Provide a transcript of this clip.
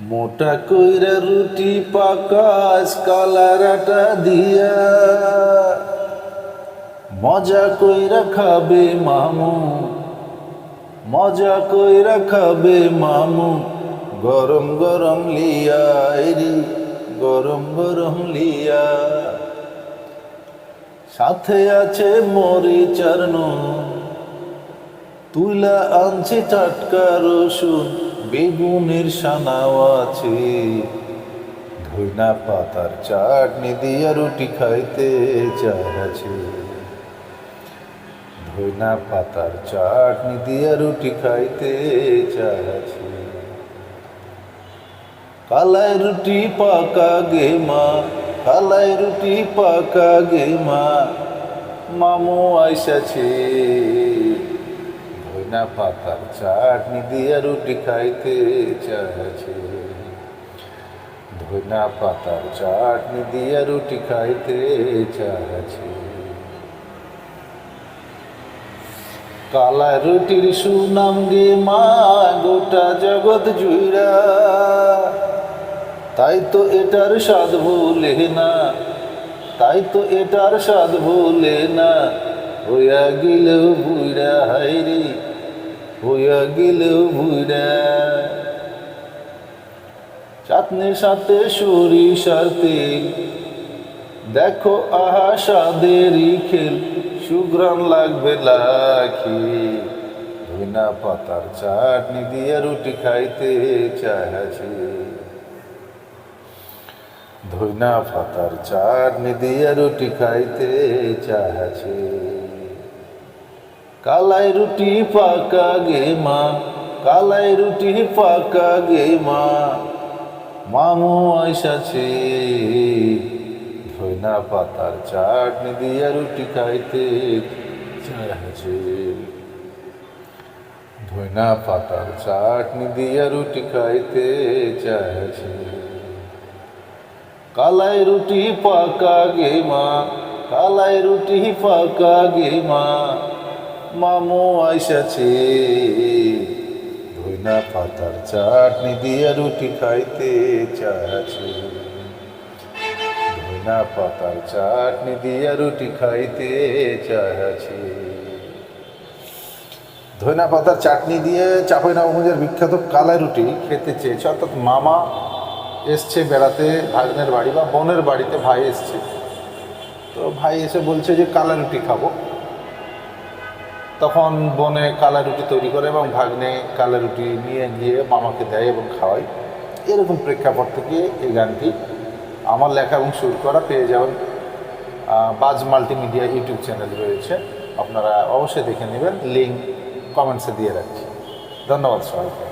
মোটা কইরা রুটি পাকাস, কালারাটা দিয়া। মজা কইরা খাবে মামু, মজা কইরা খাবে মামু। গরম গরম লিয়া গরম গরম লিয়া। সাথে আছে মরিচার নুন, তুলা আনছে টাটকা রসুন। বেগুনের সানাও আছে। ধইনা পাতার চাটনি দিয়া রুটি খাইতে চাইছে ধইনা পাতার চাটনি দিয়া রুটি খাইতে চাইছে কালাই রুটি পাকা গে মা, কালাই রুটি পাকা গে মা, মামু আইসাছে। ধইনা পাতার চাটনি দিয়া রুটি খাইতে চাইছে। ধইনা পাতার চাটনি দিয়া রুটি খাইতে চাইছে। কালা রুটির সুনাম গে মা, গোটা জগৎ জুইরা তাই তো এটার স্বাদ ভুলে না, তাই তো এটার স্বাদ ভুলে না, হইয়া গেলেও হাইরে হইয়া চাটনির সাথে সরিষার তেল। দেখো আহা সাদেরই খেল সুগ্রাম লাগবে লাখি। ধইনা পাতার চাটনি দিয়ে রুটি খাইতে চাইছে ধইনা পাতার চাটনি দিয়ে রুটি খাইতে চাইছে কালাই রুটি পাকা গে মা, কালাই রুটি পাকা গে মা। মামু আইসাছে ধইনা পাতার চাটনি দিয়া রুটি খাইতে চাইছে ধইনা পাতার চাটনি দিয়া রুটি খাইতে চাইছে কালাই রুটি পাকা গে মা, কালাই রুটি পাকা গে মা। মামু আইসাছে। ধইনা পাতার চাটনি দিয়া রুটি খাইতে চাইছে। ধইনা পাতার চাটনি দিয়া রুটি খাইতে চাইছে। ধইনা পাতার চাটনি দিয়ে চাঁপাইনবাবগঞ্জের বিখ্যাত কালাই রুটি খেতে চেয়েছে। অর্থাৎ মামা এসছে বেড়াতে, ভাগ্নের বাড়ি বা বোনের বাড়িতে ভাই এসছে। তো ভাই এসে বলছে যে কালা রুটি খাব। তখন বনে কালা রুটি তৈরি করে এবং ভাগ্নে কালা রুটি নিয়ে গিয়ে মামাকে দেয় এবং খাওয়াই এরকম প্রেক্ষাপট থেকে এই গানটি আমার লেখা এবং সুর করা পেয়ে যাবেন। বাজ মাল্টিমিডিয়া ইউটিউব চ্যানেল রয়েছে। আপনারা অবশ্যই দেখে নেবেন। লিঙ্ক কমেন্টসে দিয়ে রাখছি। ধন্যবাদ সবাইকে।